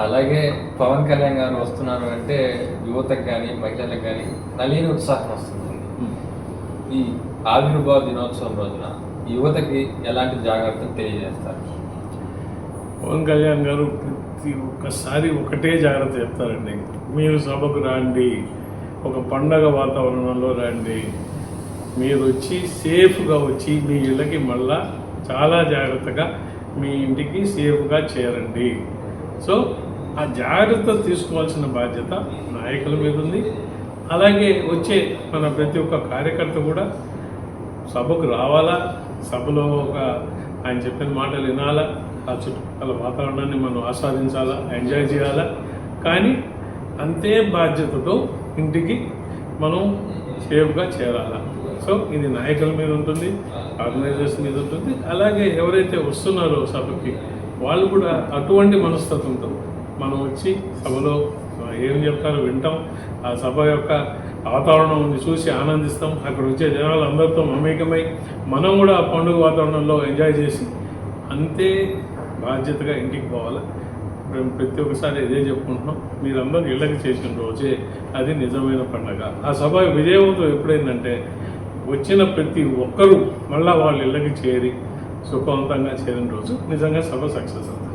అలాగే పవన్ కళ్యాణ్ గారు వస్తున్నారు అంటే యువతకు కానీ మహిళలకు కానీ నలిని ఉత్సాహం వస్తుంది. ఈ ఆవిర్భావ దినోత్సవం రోజున యువతకి ఎలాంటి జాగ్రత్తలు తెలియజేస్తారు? పవన్ కళ్యాణ్ గారు ప్రతి ఒక్కసారి ఒకటే జాగ్రత్త చెప్తారండి. మీరు సభకు రండి ఒక పండగ వాతావరణంలో రండి మీరు వచ్చి సేఫ్గా వచ్చి మీ ఇళ్ళకి మళ్ళా చాలా జాగ్రత్తగా మీ ఇంటికి సేఫ్గా చేరండి. సో ఆ జాగ్రత్త తీసుకోవాల్సిన బాధ్యత నాయకుల మీద ఉంది. అలాగే వచ్చే మన ప్రతి ఒక్క కార్యకర్త కూడా సభకు రావాలా? సభలో ఒక ఆయన చెప్పిన మాటలు వినాలా? ఆ చుట్టుపక్కల వాతావరణాన్ని మనం ఆస్వాదించాలా? ఎంజాయ్ చేయాలా? కానీ అంతే బాధ్యతతో ఇంటికి మనం సేఫ్గా చేరాలా. సో ఇది నాయకుల మీద ఉంటుంది ఆర్గనైజర్స్ మీద ఉంటుంది. అలాగే ఎవరైతే వస్తున్నారో సభకి వాళ్ళు కూడా అటువంటి మనస్తత్వంతో మనం వచ్చి సభలో ఏం చెప్తారో వింటాం. ఆ సభ యొక్క వాతావరణం చూసి ఆనందిస్తాం. అక్కడ వచ్చే జనాలు అందరితో మమేకమై మనం కూడా ఆ పండుగ వాతావరణంలో ఎంజాయ్ చేసి అంతే బాధ్యతగా ఇంటికి పోవాలి. మేము ప్రతి ఒక్కసారి ఇదే చెప్పుకుంటున్నాం. మీరందరూ ఇళ్ళకి చేసిన రోజే అది నిజమైన పండగ. ఆ సభ విజయవంతం ఎప్పుడైందంటే వచ్చిన ప్రతి ఒక్కరూ మళ్ళీ వాళ్ళ ఇళ్ళకి చేరి సుఖవంతంగా చేరిన రోజు నిజంగా సభ సక్సెస్ అవుతుంది.